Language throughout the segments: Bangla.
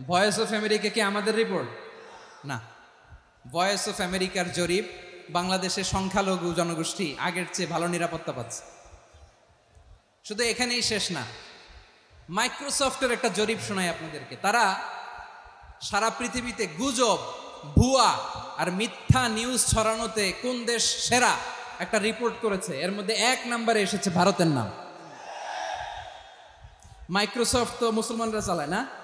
ভয়েস অফ আমেরিকা কি আমাদের রিপোর্ট না। ভয়েস অফ আমেরিকার জরিপ বাংলাদেশের সংখ্যালঘু জনগোষ্ঠী আগের চেয়ে ভালো নিরাপত্তা পাচ্ছে। শুধু এখানেই শেষ না। মাইক্রোসফটের একটা জরিপ শোনায় আপনাদেরকে। তারা সারা পৃথিবীতে গুজব, ভুয়া আর মিথ্যা নিউজ ছড়ানোতে কোন দেশ সেরা একটা রিপোর্ট করেছে? এর মধ্যে এক নম্বরে এসেছে ভারতের নাম। মাইক্রোসফট তো মুসলমানরা চালায় না?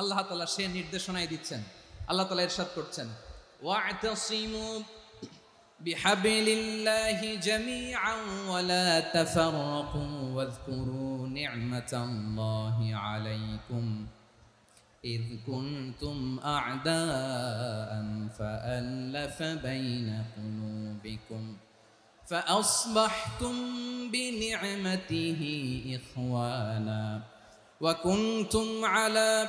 আল্লাহ তালা সে নির্দেশনাই দিচ্ছেন আল্লাহ তালা এরশাদ করছেন واعتصموا بحبل الله جميعا ولا تفرقوا واذكروا نعمة الله عليكم إذ كنتم أعداء فألف بين قلوبكم فأصبحتم بنعمته إخوانا وكنتم على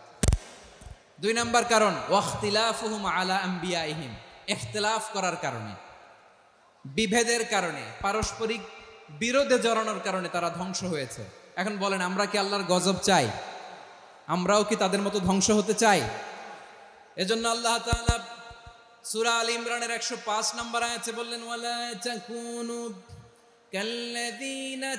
দুই নাম্বার কারণ, ওয়াখতিলাফুহুম আলা আম্বিয়াইহিম ইখতিলাফ করার কারণে। বিভেদের কারণে, পারস্পরিক বিরোধে জড়ানোর কারণে তারা ধ্বংস হয়েছে। এখন বলেন, আমরা কি আল্লাহর গজব চাই? আমরাও কি তাদের মতো ধ্বংস হতে চাই? এজন্য আল্লাহ তাআলা সূরা আল ইমরানের 105 নম্বর আয়াতে বললেন, ওয়ালা তাকুনু কাল্লাযীনা